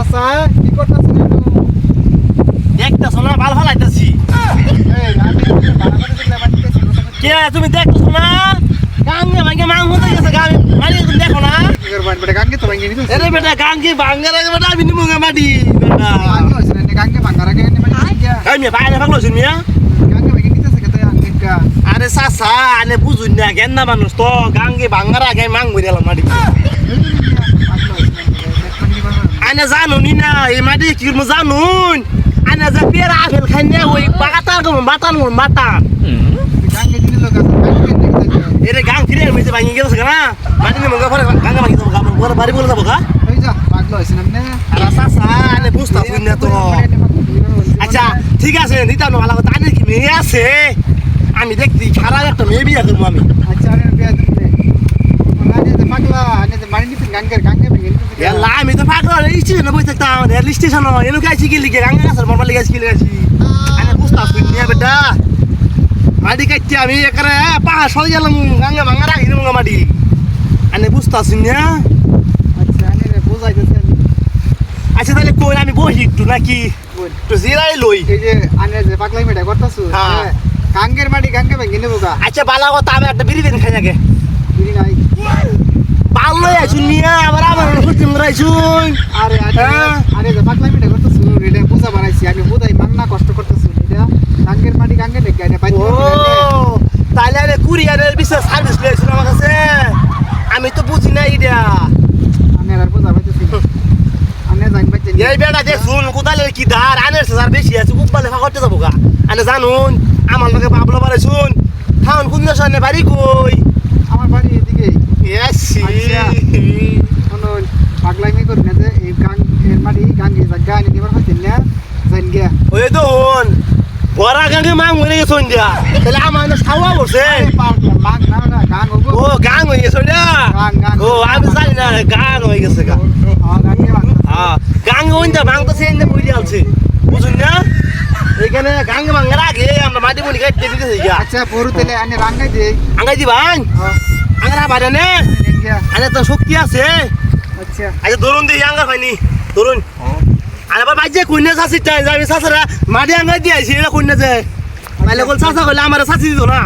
চাচা কি করতেছেন দেখতেছো না আমি বাড়ি দিতেছি কে তুমি দেখতেছো না? গাঙ্গে ভাঙ্গে মাং হতে গেছে গাঙ্গে মানে তুমি দেখো না। বেটা গাঙ্গে তো ভাঙ্গে নিতে আরে বেটা গাঙ্গে ভাঙ্গে লাগে বেটা আমি নিমুঙ্গা মাটি বেটা। গাঙ্গে হইছে না গাঙ্গে ভাঙ্গা রাখে নে গিয়া। এই মিয়া বাইরে ভাগলো শুন মিয়া। গাঙ্গে ভাঙ্গে নিতেছে কত আঙ্গে গা। আরে সাসা আনে বুঝুন না জ্ঞান না মানুষ তো গাঙ্গে ভাঙ্গার আগে মাং বইরালাম মাটি। আনে জানো নি এই মাটি কি করব জানুন আনে যে পেয়ারা আপেল খাই না ওই বাতান কম বাতান গাঙ্গে নিতে এরে গাং ফিরে না মাটি নিমুঙ্গা পরে গাঙ্গা ভাঙি তো আচ্ছা ঠিক আছে নিতাম ভালো কথা কি মেয়ে আছে আমি দেখছি খারাপ একটা মেয়ে বিয়ে করব আমি আচ্ছা আরে বিয়া পাগলা আনে যে মারি নিতে গাঙ্গে গাঙ্গে ভাঙ্গে নিতে এলা আমি তো স্টেশন বই থাকতাম রেল স্টেশন এনে গাইছি কি লিখে গাঙ্গা গাছের মরবার লিখে কি লিখেছি আনে বুঝতা শুন নিয়ে বেটা মাটি কাটছি আমি একারে পাহাড় সরে গেলাম গাঙ্গা ভাঙা রাখি দেবো মাটি। আনে বুঝতা শুন না আচ্ছা রে বুঝাইতেছে আমি। আচ্ছা তাহলে কই আমি বসি একটু নাকি? একটু জিরাই লই। এই যে আনে যে পাগলাই মেটা করতাছু? হ্যাঁ। গাঙ্গের মাটি গাঙ্গে নেব গা। আচ্ছা বালা কথা আমি একটা খাই নাকি দিদি নাই। নিয়ে রাইছুন আরে আরে হ্যাঁ। আরে যে পাগলাই মেটা করতাছু এটা বুঝা বানাইছি আমি বুঝাই মাংনা কষ্ট করতাছু এটা গাঙ্গের মাটি গাঙ্গে এটা পাইতে ও আরে কুরিয়ারের বিশেষ সার্ভিস লইছিল আমার কাছে। আমি তো বুঝি না এটা আনে আর বুঝা পাইতেছি আনে জান পাইতে এই বেটা দেখুন কোদালের কি ধার? আনের সার বেশি আছে উপালে ফাঁকতে যাব গা। আনে জানুন আমার লগে বাবলো বারে শুন থাউন কোন দেশে বাড়ি কই? আমার বাড়ি এদিকে। এসি আচ্ছা। কোনো পাগলাই মে করি না যে এই গাং এর মাটি গাঙ্গে জায়গা আনি দিবার হইতে না জান গিয়া ওই তো হন বড়া গাঙ্গে মাং মরে গেছে দিয়া তাহলে আমার খাওয়া বসে। ও গাং হয়ে গেছে ও আমি জানি না গাং হয়ে গেছে গা। হ্যাঁ গাঙ্গে হইন্দা ভাঙ তো সেই বুঝে আলছে। বুঝুন না? এখানে গাং ভাঙার আগে আমরা মাটি মুড়ি কাটতে দিতেছি আচ্ছা পরু তেলে আনে রাঙ্গাই দে। আঙ্গাই দি ভাঙ হ্যাঁ আঙ্গারা বাইরে নে। আরে তো শক্তি আছে। আচ্ছা। আচ্ছা ধরুন দিই আঙ্গার পাইনি। ধরুন। আর আবার বাইজে কইনা চাচি চাই আমি চাষারা মাটি আঙ্গাই দিয়ে আইছি এটা কইনা যে। তাহলে কোন চাষা করলে আমার চাষি দিত না।